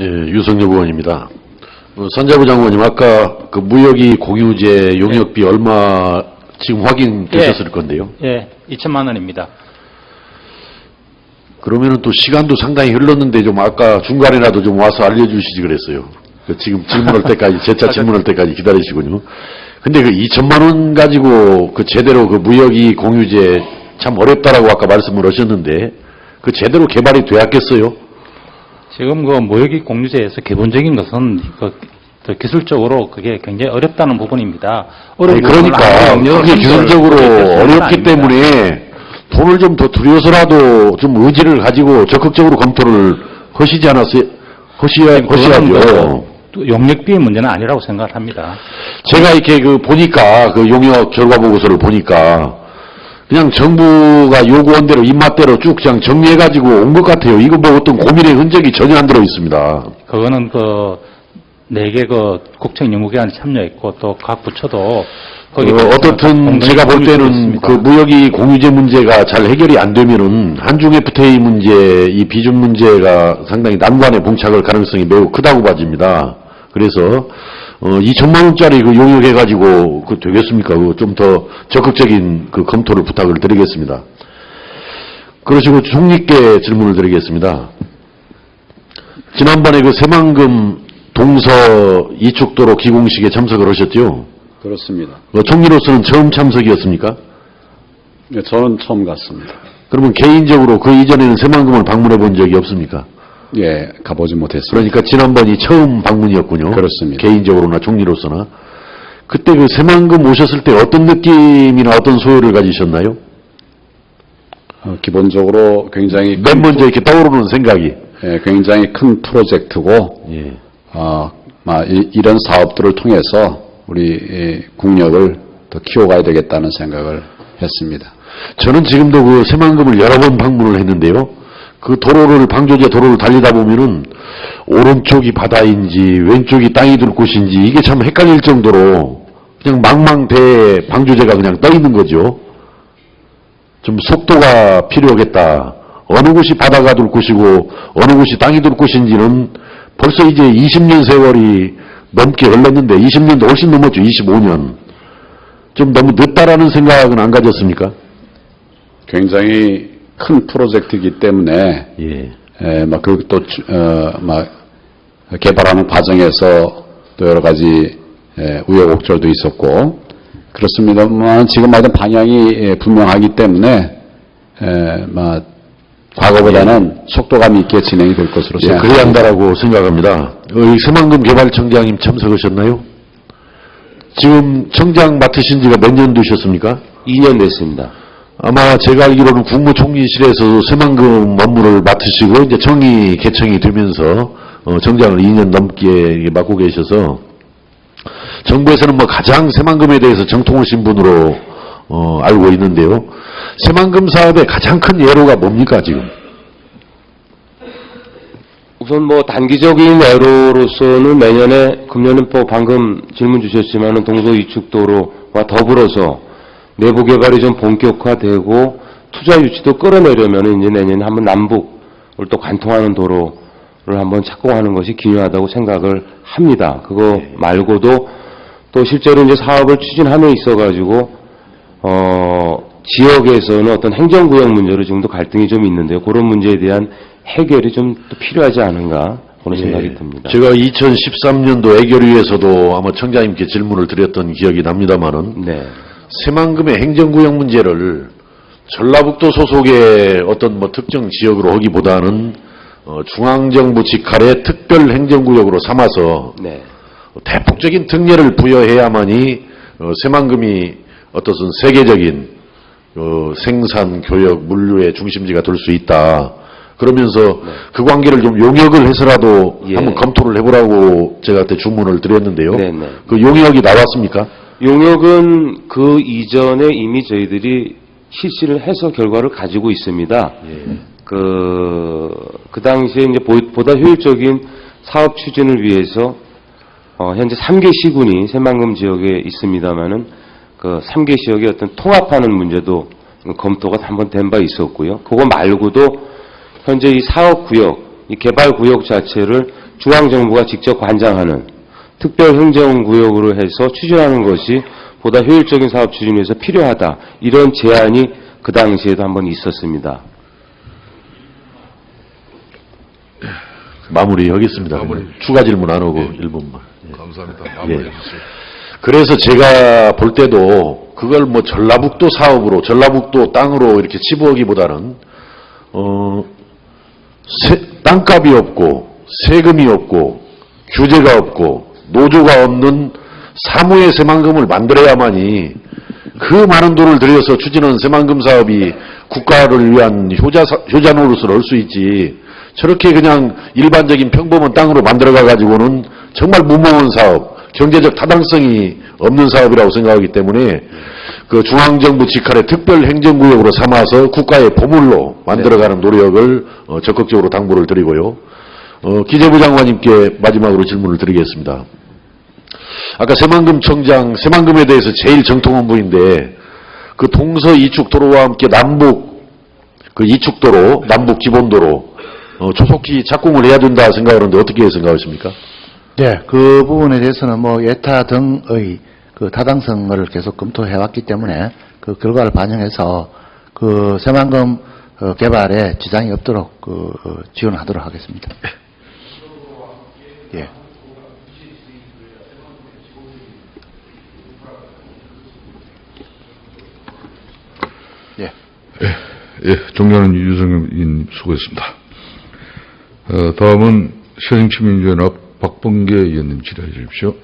예, 유성엽 의원입니다. 어, 산자부 장관님, 아까 그 무역이 공유제 용역비 얼마 지금 확인되셨을 건데요. 예, 2천만 원입니다. 그러면은 또 시간도 상당히 흘렀는데 좀 아까 중간에라도 좀 와서 알려주시지 그랬어요. 그 지금 질문할 때까지, 재차 질문할 때까지 기다리시군요. 근데 그 2천만 원 가지고 그 제대로 그 무역이 공유제 참 어렵다라고 아까 말씀을 하셨는데 그 제대로 개발이 되었겠어요? 지금 그 모욕이 공유제에서 기본적인 것은 그, 그 기술적으로 그게 굉장히 어렵다는 부분입니다. 아니, 어려운 부분을 그러니까 그게 기술적으로 어렵기. 때문에 돈을 좀 더 들여서라도 좀 의지를 가지고 적극적으로 검토를 하시지 않았어요? 하셔야, 하셔야죠. 그 영역비의 문제는 아니라고 생각을 합니다. 제가 이렇게 그 보니까 그 용역 결과 보고서를 보니까 그냥 정부가 요구한 대로 입맛대로 쭉 그냥 정리해가지고 온 것 같아요. 이거 뭐 어떤 고민의 흔적이 전혀 안 들어 있습니다. 그거는 그, 네 개 그 국책 연구기관이 참여했고 또 각 부처도 거기 어, 어떻든 제가 볼 때는. 그 무역이 공유제 문제가 잘 해결이 안 되면은 한중 FTA 문제, 이 비준 문제가 상당히 난관에 봉착할 가능성이 매우 크다고 봐집니다. 그래서 어 2천만 원짜리 그 용역해 가지고 그 되겠습니까? 그 좀 더 적극적인 그 검토를 부탁을 드리겠습니다. 그러시고 총리께 질문을 드리겠습니다. 지난번에 그 새만금 동서 이축도로 기공식에 참석을 하셨죠? 그렇습니다. 어, 총리로서는 처음 참석이었습니까? 네, 저는 처음 갔습니다. 그러면 개인적으로 그 이전에는 새만금을 방문해 본 적이 없습니까? 예, 가보지 못했습니다. 그러니까 지난번이 처음 방문이었군요. 그렇습니다. 개인적으로나 총리로서나. 그때 그 새만금 오셨을 때 어떤 느낌이나 어떤 소요를 가지셨나요? 어, 기본적으로 굉장히 맨 먼저 이렇게 떠오르는 생각이. 예, 굉장히 큰 프로젝트고 예. 어, 마, 이, 이런 사업들을 통해서 우리 이 국력을 더 키워가야 되겠다는 생각을 했습니다. 저는 지금도 그 새만금을 여러 번 방문을 했는데요. 그 도로를 방조제 도로를 달리다 보면은 오른쪽이 바다인지 왼쪽이 땅이 들 곳인지 이게 참 헷갈릴 정도로 그냥 망망대해 방조제가 그냥 떠 있는 거죠. 좀 속도가 필요하겠다. 어느 곳이 바다가 둘 곳이고 어느 곳이 땅이 둘 곳인지는 벌써 이제 20년 세월이 넘게 흘렀는데 20년도 훨씬 넘었죠. 25년. 좀 너무 늦다라는 생각은 안 가졌습니까? 굉장히 큰 프로젝트이기 때문에 예. 에, 막, 그, 또, 주- 어, 막, 개발하는 과정에서 또 여러 가지, 에, 우여곡절도 있었고, 그렇습니다만, 지금 말한 방향이 예, 분명하기 때문에, 에, 막, 과거보다는 속도감 있게 진행이 될 것으로 예, 생각합니다. 그래야 한다라고 생각합니다. 어, 이 새만금 개발청장님 참석하셨나요? 지금 청장 맡으신 지가 몇 년 되셨습니까? 2년 됐습니다. 아마 제가 알기로는 국무총리실에서 새만금 업무를 맡으시고 이제 청이 개청이 되면서 어, 청장을 2년 넘게 맡고 계셔서 정부에서는 뭐 가장 새만금에 대해서 정통하신 분으로 어, 알고 있는데요. 새만금 사업의 가장 큰 예로가 뭡니까 지금? 우선 뭐 단기적인 애로로서는 내년에 금년은 뭐 방금 질문 주셨지만은 동서 이축도로와 더불어서 내부 개발이 좀 본격화되고 투자 유치도 끌어내려면은 이제 내년에 한번 남북을 또 관통하는 도로 를 한번 착공하는 것이 기요하다고 생각을 합니다. 그거 말고도 또 실제로 이제 사업을 추진함에 있어 가지고 어, 지역에서는 어떤 행정구역 문제로 지금도 갈등이 좀 있는데요. 그런 문제에 대한 해결이 좀또 필요하지 않은가 그런 생각이 듭니다. 예. 제가 2013년도 애결위에서도 아마 청장님께 질문을 드렸던 기억이 납니다만은 네. 새만금의 행정구역 문제를 전라북도 소속의 어떤 뭐 특정 지역으로 하기보다는 어, 중앙정부 직할의 특별 행정구역으로 삼아서 네. 대폭적인 특례를 부여해야만이 어, 새만금이 어떤 세계적인 어, 생산, 교역, 물류의 중심지가 될 수 있다. 그러면서 그 관계를 좀 용역을 해서라도 예. 한번 검토를 해보라고 제가 그때 주문을 드렸는데요. 네, 네. 그 용역이 나왔습니까? 용역은 그 이전에 이미 저희들이 실시를 해서 결과를 가지고 있습니다. 그, 그 당시에 이제 보- 보다 효율적인 사업 추진을 위해서 어, 현재 3개 시군이 새만금 지역에 있습니다만은 그 3개 지역의 어떤 통합하는 문제도 검토가 한번 된 바 있었고요. 그거 말고도 현재 이 사업 구역 이 개발 구역 자체를 중앙 정부가 직접 관장하는 특별행정구역으로 해서 추진하는 것이 보다 효율적인 사업 추진을 위해서 필요하다. 이런 제안이 그 당시에도 한번 있었습니다. 마무리 하겠습니다. 마무리. 추가 질문 안 오고 1분만. 감사합니다. 예. 마무리해 주세요. 그래서 제가 볼 때도 그걸 뭐 전라북도 사업으로 전라북도 땅으로 이렇게 치부하기보다는 어 세- 땅값이 없고 세금이 없고 규제가 없고 노조가 없는 사무의 새만금을 만들어야만이 그 많은 돈을 들여서 추진한 새만금 사업이 국가를 위한 효자 사- 효자 노릇을 할 수 있지 저렇게 그냥 일반적인 평범한 땅으로 만들어가 가지고는 정말 무모한 사업 경제적 타당성이 없는 사업이라고 생각하기 때문에 그 중앙정부 직할의 특별 행정구역으로 삼아서 국가의 보물로 만들어가는 노력을 어, 적극적으로 당부를 드리고요. 어, 기재부 장관님께 마지막으로 질문을 드리겠습니다. 아까 새만금 청장, 새만금에 대해서 제일 정통한 분인데 그 동서 이축 도로와 함께 남북 그 이축도로, 남북 기본도로 어, 조속히 착공을 해야 된다 생각하는데 어떻게 생각하십니까? 네, 그 부분에 대해서는 뭐 예타 등의 그 타당성을 계속 검토해 왔기 때문에 그 결과를 반영해서 그 새만금 어, 개발에 지장이 없도록 그 어, 지원하도록 하겠습니다. 예. 예. 예, 유승엽 의원님 수고했습니다. 어, 다음은 새정치민주연합 박범계 의원님 질의해 주십시오.